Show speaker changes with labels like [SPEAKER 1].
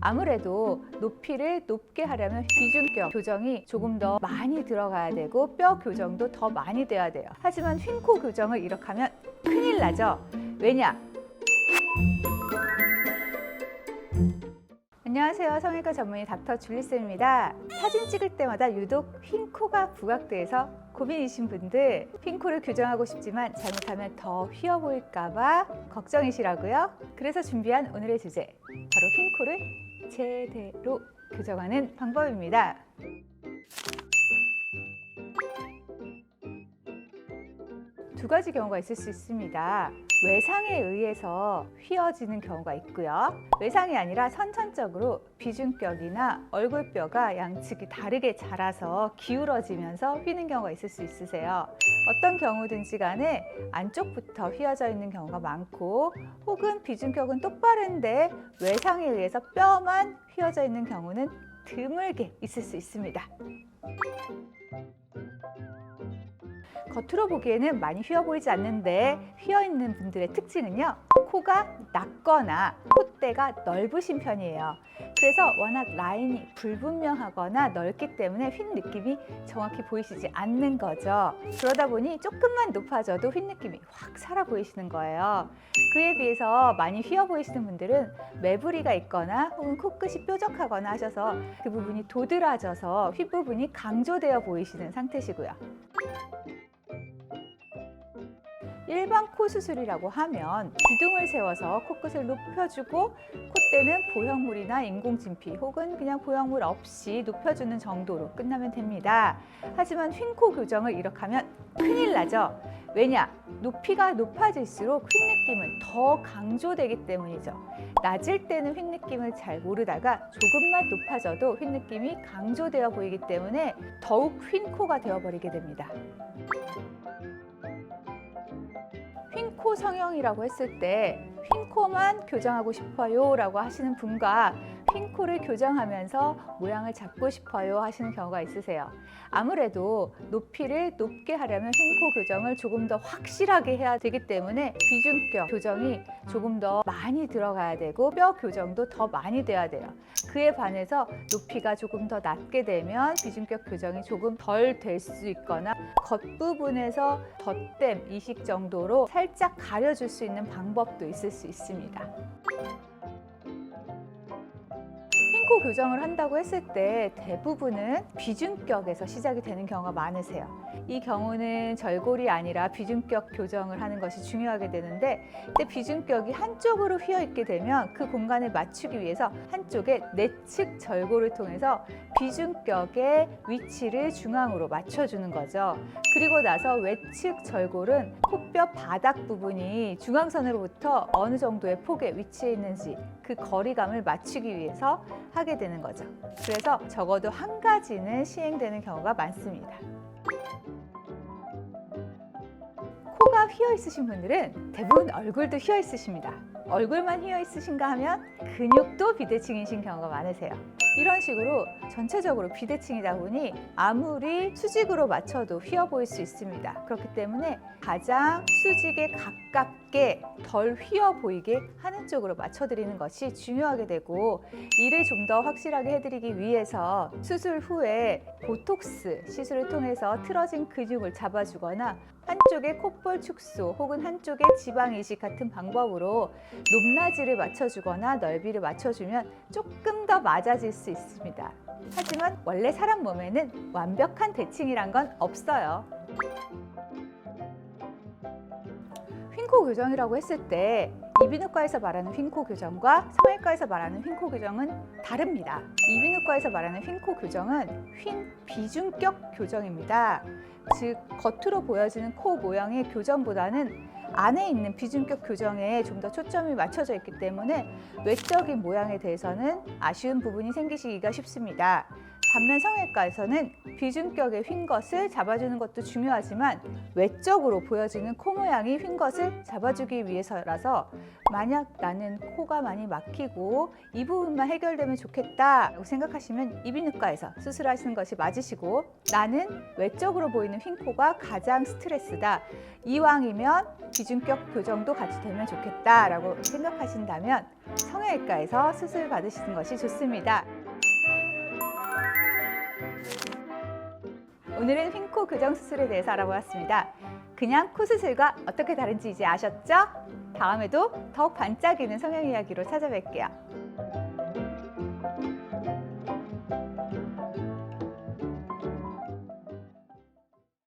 [SPEAKER 1] 아무래도 높이를 높게 하려면 비중격 교정이 조금 더 많이 들어가야 되고 뼈 교정도 더 많이 돼야 돼요. 하지만 휜코 교정을 이렇게 하면 큰일 나죠. 왜냐? 안녕하세요. 성형외과 전문의 닥터 줄리쌤입니다. 사진 찍을 때마다 유독 휜코가 부각돼서 고민이신 분들 휜코를 교정하고 싶지만 잘못하면 더 휘어 보일까봐 걱정이시라고요. 그래서 준비한 오늘의 주제 바로 휜코를 제대로 교정하는 방법입니다. 두 가지 경우가 있을 수 있습니다. 외상에 의해서 휘어지는 경우가 있고요. 외상이 아니라 선천적으로 비중격이나 얼굴뼈가 양측이 다르게 자라서 기울어지면서 휘는 경우가 있을 수 있으세요. 어떤 경우든지 간에 안쪽부터 휘어져 있는 경우가 많고 혹은 비중격은 똑바른데 외상에 의해서 뼈만 휘어져 있는 경우는 드물게 있을 수 있습니다. 겉으로 보기에는 많이 휘어 보이지 않는데 휘어 있는 분들의 특징은요. 코가 낮거나 콧대가 넓으신 편이에요. 그래서 워낙 라인이 불분명하거나 넓기 때문에 휜 느낌이 정확히 보이시지 않는 거죠. 그러다 보니 조금만 높아져도 휜 느낌이 확 살아 보이시는 거예요. 그에 비해서 많이 휘어 보이시는 분들은 매부리가 있거나 혹은 코끝이 뾰족하거나 하셔서 그 부분이 도드라져서 휘 부분이 강조되어 보이시는 상태시고요. 일반 코 수술이라고 하면 기둥을 세워서 코끝을 높여주고 콧대는 보형물이나 인공진피 혹은 그냥 보형물 없이 높여주는 정도로 끝나면 됩니다. 하지만 휜코 교정을 이렇게 하면 큰일 나죠. 왜냐? 높이가 높아질수록 휜 느낌은 더 강조되기 때문이죠. 낮을 때는 휜 느낌을 잘 모르다가 조금만 높아져도 휜 느낌이 강조되어 보이기 때문에 더욱 휜 코가 되어버리게 됩니다. 성형이라고 했을 때 휜코만 교정하고 싶어요 라고 하시는 분과 휜코를 교정하면서 모양을 잡고 싶어요 하시는 경우가 있으세요. 아무래도 높이를 높게 하려면 휜코 교정을 조금 더 확실하게 해야 되기 때문에 비중격 교정이 조금 더 많이 들어가야 되고 뼈 교정도 더 많이 돼야 돼요. 그에 반해서 높이가 조금 더 낮게 되면 비중격 교정이 조금 덜 될 수 있거나 겉부분에서 덧댐 이식 정도로 살짝 가려줄 수 있는 방법도 있을 수 있습니다. 핑코 교정을 한다고 했을 때 대부분은 비중격에서 시작이 되는 경우가 많으세요. 이 경우는 절골이 아니라 비중격 교정을 하는 것이 중요하게 되는데 이때 비중격이 한쪽으로 휘어 있게 되면 그 공간을 맞추기 위해서 한쪽에 내측 절골을 통해서 비중격의 위치를 중앙으로 맞춰주는 거죠. 그리고 나서 외측 절골은 코뼈 바닥 부분이 중앙선으로부터 어느 정도의 폭에 위치해 있는지 그 거리감을 맞추기 위해서 하게 되는 거죠. 그래서 적어도 한 가지는 시행되는 경우가 많습니다. 코가 휘어 있으신 분들은 대부분 얼굴도 휘어 있으십니다. 얼굴만 휘어 있으신가 하면 근육도 비대칭이신 경우가 많으세요. 이런 식으로 전체적으로 비대칭이다 보니 아무리 수직으로 맞춰도 휘어 보일 수 있습니다. 그렇기 때문에 가장 수직에 가깝게 덜 휘어 보이게 하는 쪽으로 맞춰드리는 것이 중요하게 되고 이를 좀 더 확실하게 해드리기 위해서 수술 후에 보톡스 시술을 통해서 틀어진 근육을 잡아주거나 한쪽에 콧볼 축소 혹은 한쪽에 지방 이식 같은 방법으로 높낮이를 맞춰주거나 넓이를 맞춰주면 조금 더 맞아질 수 있습니다. 하지만 원래 사람 몸에는 완벽한 대칭이란 건 없어요. 휜코 교정이라고 했을 때 이비인후과에서 말하는 휜코 교정과 성형외과에서 말하는 휜코 교정은 다릅니다. 이비인후과에서 말하는 휜코 교정은 휜 비중격 교정입니다. 즉 겉으로 보여지는 코 모양의 교정보다는 안에 있는 비중격 교정에 좀 더 초점이 맞춰져 있기 때문에 외적인 모양에 대해서는 아쉬운 부분이 생기시기가 쉽습니다. 반면 성형외과에서는 비중격의 휜 것을 잡아주는 것도 중요하지만 외적으로 보여지는 코 모양이 휜 것을 잡아주기 위해서라서 만약 나는 코가 많이 막히고 이 부분만 해결되면 좋겠다라고 생각하시면 이비인후과에서 수술하시는 것이 맞으시고 나는 외적으로 보이는 휜 코가 가장 스트레스다. 이왕이면 비중격 교정도 같이 되면 좋겠다라고 생각하신다면 성형외과에서 수술 받으시는 것이 좋습니다. 오늘은 휜코 교정 수술에 대해서 알아보았습니다. 그냥 코 수술과 어떻게 다른지 이제 아셨죠? 다음에도 더욱 반짝이는 성형 이야기로 찾아뵐게요.